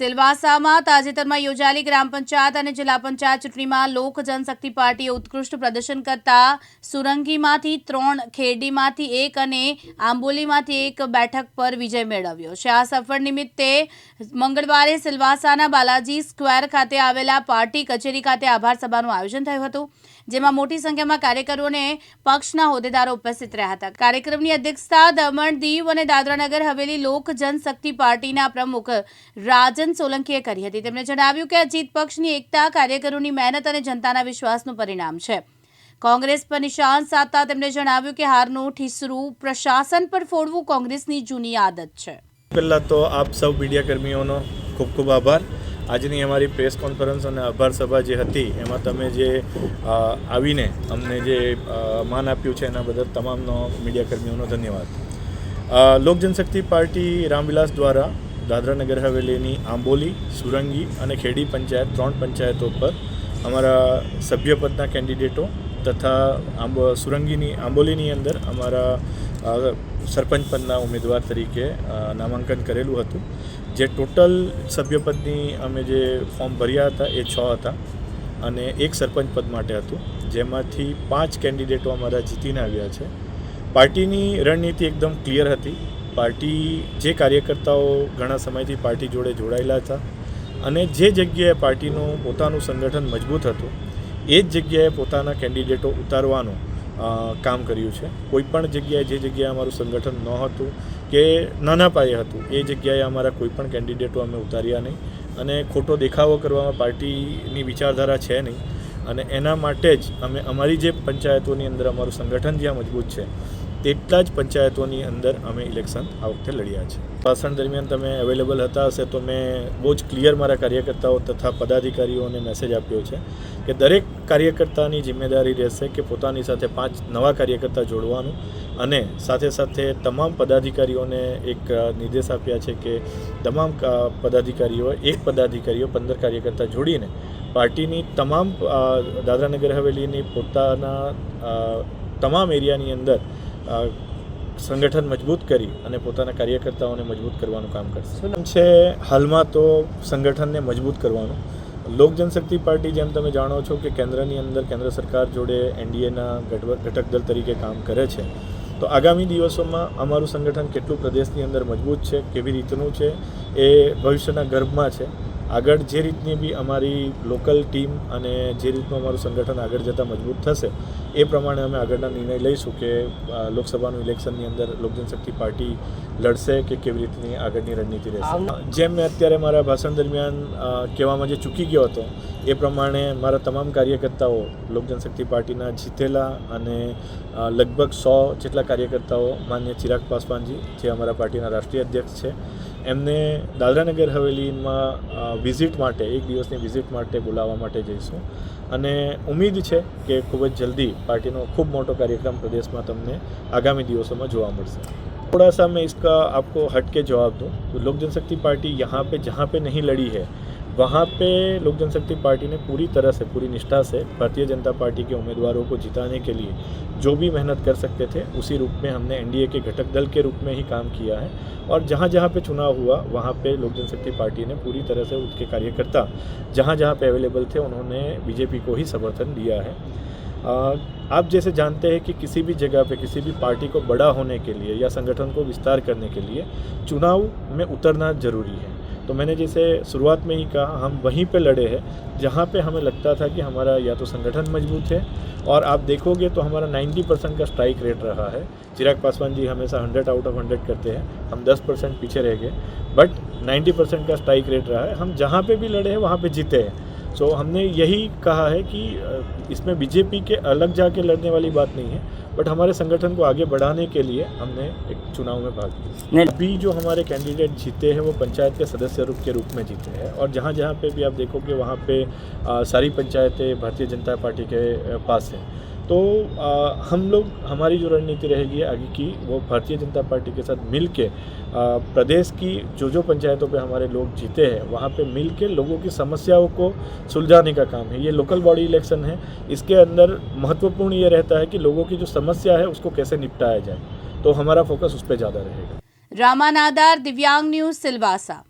સિલવાસામાં તાજેતરમાં યોજાયેલી ગ્રામ પંચાયત અને જિલ્લા પંચાયત ચૂંટણીમાં લોક જનશક્તિ પાર્ટીએ ઉત્કૃષ્ટ પ્રદર્શન કરતા સુરંગીમાંથી ત્રણ, ખેરડીમાંથી એક અને આંબોલીમાંથી એક બેઠક પર વિજય મેળવ્યો છે. આ સફળ નિમિત્તે મંગળવારે સિલવાસાના બાલાજી સ્ક્વેર ખાતે આવેલા પાર્ટી કચેરી ખાતે આભાર સભાનું આયોજન થયું હતું, જેમાં મોટી સંખ્યામાં કાર્યકરો અને પક્ષના હોદ્દેદારો ઉપસ્થિત રહ્યા હતા. કાર્યક્રમની અધ્યક્ષતા દમણ દીવ અને દાદરાનગર હવેલી લોક જનશક્તિ પાર્ટીના પ્રમુખ રાજન સોલંકીએ કરી હતી. તેમણે જણાવ્યું કે આ જીત પક્ષની એકતા કાર્યકરોની મહેનત અને જનતાના વિશ્વાસનું પરિણામ છે. કોંગ્રેસ પર નિશાન સાધતા તેમણે જણાવ્યું કે હારનું ઠીસરું પ્રશાસન પર ફોડવું કોંગ્રેસની જૂની આદત છે. પહેલાં તો આપ સૌ મીડિયા કર્મીઓનો ખૂબ ખૂબ આભાર. આજની અમારી પ્રેસ કોન્ફરન્સ અને આભાર સભા જે હતી, એમાં તમે જે આવીને અમને જે માન આપ્યું છે એના બદલ તમામનો મીડિયા કર્મીઓનો ધન્યવાદ. લોક જનશક્તિ પાર્ટી રામવિલાસ દ્વારા દાદરાનગર હવેલીની આંબોલી, સુરંગી અને ખેડી પંચાયત ત્રણ પંચાયતો પર અમારા સભ્યપદના કેન્ડિડેટો તથા આંબો, સુરંગીની, આંબોલીની અંદર અમારા સરપંચ પદના ઉમેદવાર તરીકે નામાંકન કરેલું હતું. જે ટોટલ સભ્યપદની અમે જે ફોર્મ ભર્યા હતા એ છ હતા અને એક સરપંચ પદ માટે હતું. જેમાંથી પાંચ કેન્ડિડેટો અમારા જીતીને આવ્યા છે. પાર્ટીની રણનીતિ એકદમ ક્લિયર હતી. પાર્ટી, જે કાર્યકર્તાઓ ઘણા સમયથી પાર્ટી જોડે જોડાયેલા હતા અને જે જગ્યાએ પાર્ટીનું પોતાનું સંગઠન મજબૂત હતું, એ જ જગ્યાએ પોતાના કેન્ડિડેટો ઉતારવાનું કામ કર્યું છે. કોઈ પણ જગ્યાએ જે જગ્યાએ અમારું સંગઠન ન હતું કે નાના પાયે હતું, એ જગ્યાએ અમારા કોઈ પણ કેન્ડિડેટો અમે ઉતાર્યા નહીં અને ખોટો દેખાવો કરવામાં પાર્ટીની વિચારધારા છે નહીં. અને એના માટે જ અમે, અમારી જે પંચાયતોની અંદર અમારું સંગઠન જ્યાં મજબૂત છે તેટલા જ પંચાયતોની અંદર અમે ઇલેક્શન આ વખતે લડ્યા છે. ભાષણ દરમિયાન તમે અવેલેબલ હતા હશે તો મેં બહુ જ ક્લિયર મારા કાર્યકર્તાઓ તથા પદાધિકારીઓને મેસેજ આપ્યો છે કે દરેક કાર્યકર્તાની જિમ્મેદારી રહેશે કે પોતાની સાથે પાંચ નવા કાર્યકર્તા જોડવાનું અને સાથે સાથે તમામ પદાધિકારીઓને એક નિર્દેશ આપ્યા છે કે તમામ પદાધિકારીઓ, એક પદાધિકારીઓ, પંદર કાર્યકર્તા જોડીને પાર્ટીની તમામ દાદરાનગર હવેલીની પોતાના તમામ એરિયાની અંદર સંગઠન મજબૂત કરી અને પોતાના કાર્યકર્તાઓને મજબૂત કરવાનું કામ કરશે. એમ છે હાલમાં તો સંગઠનને મજબૂત કરવાનું. લોક જનશક્તિ પાર્ટી જેમ તમે જાણો છો કે કેન્દ્રની અંદર કેન્દ્ર સરકાર જોડે એનડીએના ઘટક દળ તરીકે કામ કરે છે. તો આગામી દિવસોમાં અમારું સંગઠન કેટલું પ્રદેશની અંદર મજબૂત છે કેવી રીતનું છે એ ભવિષ્યના ગર્ભમાં છે. આગળ જે રીતની બી અમારી લોકલ ટીમ અને જે રીતનું અમારું સંગઠન આગળ જતાં મજબૂત થશે એ પ્રમાણે અમે આગળના નિર્ણય લઈશું કે લોકસભાનું ઇલેક્શનની અંદર લોક જનશક્તિ પાર્ટી લડશે કે કેવી રીતની આગળની રણનીતિ રહેશે. જેમ મેં અત્યારે મારા ભાષણ દરમિયાન કહેવામાં જે ચૂકી ગયો હતો એ પ્રમાણે મારા તમામ કાર્યકર્તાઓ લોક જનશક્તિ પાર્ટીના જીતેલા અને લગભગ સો જેટલા કાર્યકર્તાઓ માન્ય ચિરાગ પાસવાનજી જે અમારા પાર્ટીના રાષ્ટ્રીય અધ્યક્ષ છે એમને દાદરાનગર હવેલીમાં વિઝિટ માટે એક દિવસની વિઝિટ માટે બોલાવવા માટે જઈશું અને ઉમ્મીદ છે કે ખૂબ જ જલ્દી પાર્ટીનો ખૂબ મોટો કાર્યક્રમ પ્રદેશમાં તમને આગામી દિવસોમાં જોવા મળશે थोड़ा सा मैं इसका आपको हट के जवाब दूँ तो लोक जनशक्ति पार्टी यहाँ पे जहाँ पे नहीं लड़ी है वहाँ पे लोक जनशक्ति पार्टी ने पूरी तरह से, पूरी निष्ठा से भारतीय जनता पार्टी के उम्मीदवारों को जिताने के लिए जो भी मेहनत कर सकते थे, उसी रूप में हमने एनडीए के घटक दल के रूप में ही काम किया है। और जहाँ जहाँ पे चुनाव हुआ, वहाँ पे लोक जनशक्ति पार्टी ने पूरी तरह से उसके कार्यकर्ता जहाँ जहाँ पे अवेलेबल थे, उन्होंने बीजेपी को ही समर्थन दिया है। आप जैसे जानते हैं कि किसी भी जगह पे, किसी भी पार्टी को बड़ा होने के लिए या संगठन को विस्तार करने के लिए चुनाव में उतरना ज़रूरी है। तो मैंने जैसे शुरुआत में ही कहा, हम वहीं पे लड़े हैं, जहाँ पे हमें लगता था कि हमारा या तो संगठन मज़बूत है, और आप देखोगे तो हमारा 90 परसेंट का स्ट्राइक रेट रहा है। चिराग पासवान जी हमेशा 100 आउट ऑफ़ 100 करते हैं, हम 10 परसेंट पीछे रह गए, बट 90 परसेंट का स्ट्राइक रेट रहा है। हम जहाँ पे भी लड़े हैं, वहाँ पे जीते हैं। सो so, हमने यही कहा है कि इसमें बीजेपी के अलग जाके लड़ने वाली बात नहीं है बट हमारे संगठन को आगे बढ़ाने के लिए हमने एक चुनाव में भाग लिया। नहीं। अभी जो हमारे कैंडिडेट जीते हैं वो पंचायत के सदस्य रूप के रूप में जीते हैं और जहाँ जहाँ पे भी आप देखोगे वहाँ पे आ, सारी पंचायतें भारतीय जनता पार्टी के पास हैं। तो आ, हम लोग हमारी जो रणनीति रहेगी आगे की वो भारतीय जनता पार्टी के साथ मिल के आ, प्रदेश की जो जो पंचायतों पे हमारे लोग जीते हैं वहाँ पे मिल के लोगों की समस्याओं को सुलझाने का काम है। ये लोकल बॉडी इलेक्शन है। इसके अंदर महत्वपूर्ण ये रहता है कि लोगों की जो समस्या है उसको कैसे निपटाया जाए। तो हमारा फोकस उस पर ज़्यादा रहेगा। रामानादार दिव्यांग न्यूज़ सिलवासा।